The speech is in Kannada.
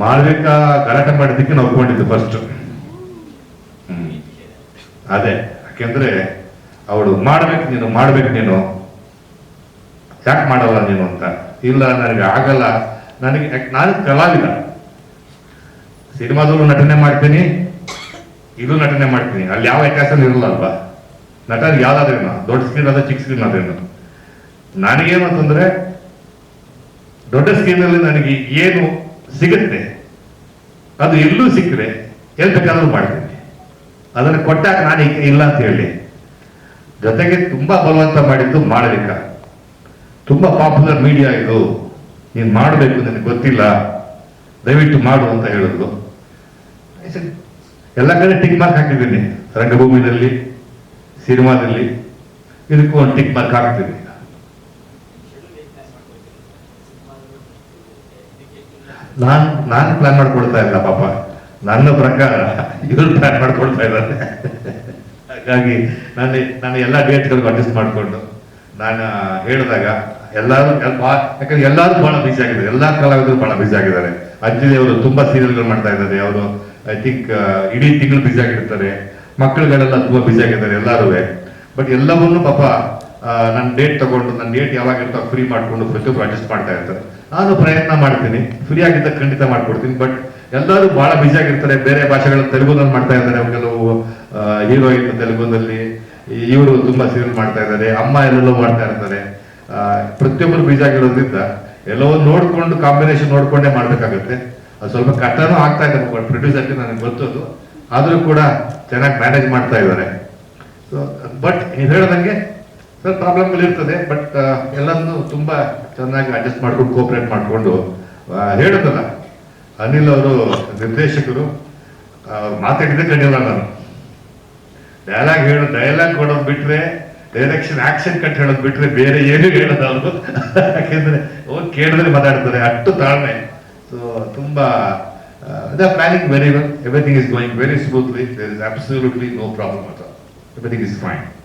ಮಾಳ್ವಿಕ ಗಲಾಟೆ ಮಾಡಿದ್ದಕ್ಕೆ ನಾವು ಒಪ್ಕೊಂಡಿದ್ದು ಫಸ್ಟ್ ಅದೇ, ಯಾಕೆಂದ್ರೆ ಅವಳು ಮಾಡ್ಬೇಕು ನೀನು ಮಾಡ್ಬೇಕು ನೀನು. ಯಾಕೆ ಮಾಡಲ್ಲ ನೀನು ಅಂತ? ಇಲ್ಲ, ನನಗೆ ಆಗಲ್ಲ. ನನಗೆ ನಾನು ಕಲಾವಿದ. ಸಿನಿಮಾದಲ್ಲೂ ನಟನೆ ಮಾಡ್ತೀನಿ. ಇದು ನಟನೆ ಮಾಡ್ತೀನಿ. ಅಲ್ಲಿ ಯಾವ ವ್ಯತ್ಯಾಸ ಇರಲ್ಲ ಅಲ್ವಾ ನಟ ಯಾವ್ದಾದ್ರೇನು ದೊಡ್ಡ ಸ್ಕ್ರೀನ್ ಅದ ಚಿಕ್ಕ ಸ್ಕ್ರೀನ್ ಅದೇನು ನನಗೇನು ಅಂತಂದ್ರೆ, ದೊಡ್ಡ ಸ್ಕ್ರೀನ್ ಅಲ್ಲಿ ನನಗೆ ಏನು ಸಿಗುತ್ತೆ. ಅದು ಎಲ್ಲೂ ಸಿಕ್ಕರೆ ಎಲ್ಲಿ ಬೇಕಾದ್ರೂ ಮಾಡ್ತೀನಿ. ಅದನ್ನು ಕೊಟ್ಟಾಗ ನಾನು ಇಲ್ಲ ಅಂತ ಹೇಳಿ. ಜೊತೆಗೆ ತುಂಬಾ ಬಲವಂತ ಮಾಡಿದ್ದು ಮಾಡಬೇಕ ತುಂಬಾ ಪಾಪ್ಯುಲರ್ ಮೀಡಿಯಾ ಇದು. ನೀನು ಮಾಡಬೇಕು ನನಗೆ ಗೊತ್ತಿಲ್ಲ. ದಯವಿಟ್ಟು ಮಾಡು ಅಂತ ಹೇಳಿದ್ರು. ಎಲ್ಲ ಕಡೆ ಟಿಕ್ ಮಾರ್ಕ್ ಹಾಕಿದ್ದೀನಿ. ರಂಗಭೂಮಿನಲ್ಲಿ, ಸಿನಿಮಾದಲ್ಲಿ. ಇದಕ್ಕೂ ಒಂದು ಟಿಕ್ ಮಾರ್ಕ್ ಹಾಕ್ತೀನಿ. ನಾನ್, ನಾನು ಪ್ಲಾನ್ ಮಾಡ್ಕೊಳ್ತಾ ಇಲ್ಲ ಪಾಪ. ನನ್ನ ಪ್ರಕಾರ ಇವ್ರು ಪ್ಲಾನ್ ಮಾಡ್ಕೊಳ್ತಾ ಇದ್ದಾರೆ. ಹಾಗಾಗಿ ನಾನು ನಾನು ಎಲ್ಲ ಡೇಟ್ಗಳಿಗೂ ಅಡ್ಜಸ್ಟ್ ಮಾಡಿಕೊಂಡು ನಾನು ಹೇಳಿದಾಗ ಎಲ್ಲರೂ, ಎಲ್- ಯಾಕಂದ್ರೆ ಎಲ್ಲರೂ ಬಹಳ ಬಿಸಿ ಆಗಿದ್ದಾರೆ. ಎಲ್ಲ ಕಲಾವಿದರು ಬಹಳ ಬಿಸಿ ಆಗಿದ್ದಾರೆ. ಅಂಜಲಿ ಅವರು ತುಂಬಾ ಸೀರಿಯಲ್ಗಳು ಮಾಡ್ತಾ ಇದ್ದಾರೆ. ಅವರು ಐ ಥಿಂಕ್ ಇಡೀ ತಿಂಗಳು ಬಿಸಿ ಆಗಿರ್ತಾರೆ. ಮಕ್ಕಳುಗಳೆಲ್ಲ ತುಂಬಾ ಬಿಸಿ ಆಗಿದ್ದಾರೆ ಎಲ್ಲರೂ ಬಟ್ ಎಲ್ಲವನ್ನೂ ಪಾಪ ನನ್ನ ಡೇಟ್ ತಗೊಂಡು ನನ್ನ ಡೇಟ್ ಯಾವಾಗ ಇರ್ತಾವ ಫ್ರೀ ಮಾಡ್ಕೊಂಡು ಪ್ರತಿಯೊಬ್ಬರು ಅಡ್ಜಸ್ಟ್ ಮಾಡ್ತಾ ಇರ್ತಾರೆ. ನಾನು ಪ್ರಯತ್ನ ಮಾಡ್ತೀನಿ. ಫ್ರೀ ಆಗಿದ್ದ ಖಂಡಿತ ಮಾಡ್ಕೊಡ್ತೀನಿ ಬಟ್ ಎಲ್ಲರೂ ಬಹಳ ಬಿಜಿ ಆಗಿರ್ತಾರೆ. ಬೇರೆ ಭಾಷೆಗಳ ತೆಲುಗುನಲ್ಲಿ ಮಾಡ್ತಾ ಇದ್ದಾರೆ. ಕೆಲವು ಹೀರೋಯಿನ್ ತೆಲುಗುನಲ್ಲಿ ಇವರು ತುಂಬಾ ಸೀರಿಯಲ್ ಮಾಡ್ತಾ ಇದ್ದಾರೆ. ಅಮ್ಮ ಎಲ್ಲೆಲ್ಲೋ ಮಾಡ್ತಾ ಇರ್ತಾರೆ. ಪ್ರತಿಯೊಬ್ಬರು ಬೀಜ ಆಗಿರೋದ್ರಿಂದ ಎಲ್ಲೋ ನೋಡ್ಕೊಂಡು ಕಾಂಬಿನೇಷನ್ ನೋಡ್ಕೊಂಡೇ ಮಾಡ್ಬೇಕಾಗುತ್ತೆ. ಅದು ಸ್ವಲ್ಪ ಕಷ್ಟನೂ ಆಗ್ತಾ ಇದೆ. ಪ್ರೊಡ್ಯೂಸರ್ಗೆ ನನಗೆ ಗೊತ್ತದು. ಆದರೂ ಕೂಡ ಚೆನ್ನಾಗಿ ಮ್ಯಾನೇಜ್ ಮಾಡ್ತಾ ಇದ್ದಾರೆ. ಸೊ ಬಟ್ ನೀವು ಹೇಳ್ದಂಗೆ ಸ್ವಲ್ಪ ಪ್ರಾಬ್ಲಮ್ಗಳು ಇರ್ತದೆ ಬಟ್ ಎಲ್ಲದನ್ನು ತುಂಬಾ ಚೆನ್ನಾಗಿ ಅಡ್ಜಸ್ಟ್ ಮಾಡ್ಕೊಂಡು ಕೋಪರೇಟ್ ಮಾಡಿಕೊಂಡು ಹೇಳುತ್ತಲ್ಲ ಅನಿಲ್ ಅವರು ನಿರ್ದೇಶಕರು ಮಾತಾಡಿದ್ದೆ ಕಡಿಯಲ್ಲ ನಾನು. ಡೈಲಾಗ್ ಹೇಳೋ ಡೈಲಾಗ್ ಕೊಡೋದು ಬಿಟ್ರೆ ಡೈರೆಕ್ಷನ್ ಆಕ್ಷನ್ ಕಟ್ ಹೇಳೋದು ಬಿಟ್ರೆ ಬೇರೆ ಏನು ಹೇಳೋದು ಅವರು. ಯಾಕೆಂದ್ರೆ ಅವ್ರು ಕೇಳಿದ್ರೆ ಮಾತಾಡ್ತಾರೆ ಅಷ್ಟು ತಾಳ್ಮೆ. ಸೊ ತುಂಬಾ the planning very well everything is going very smoothly there is absolutely no problem at everything is fine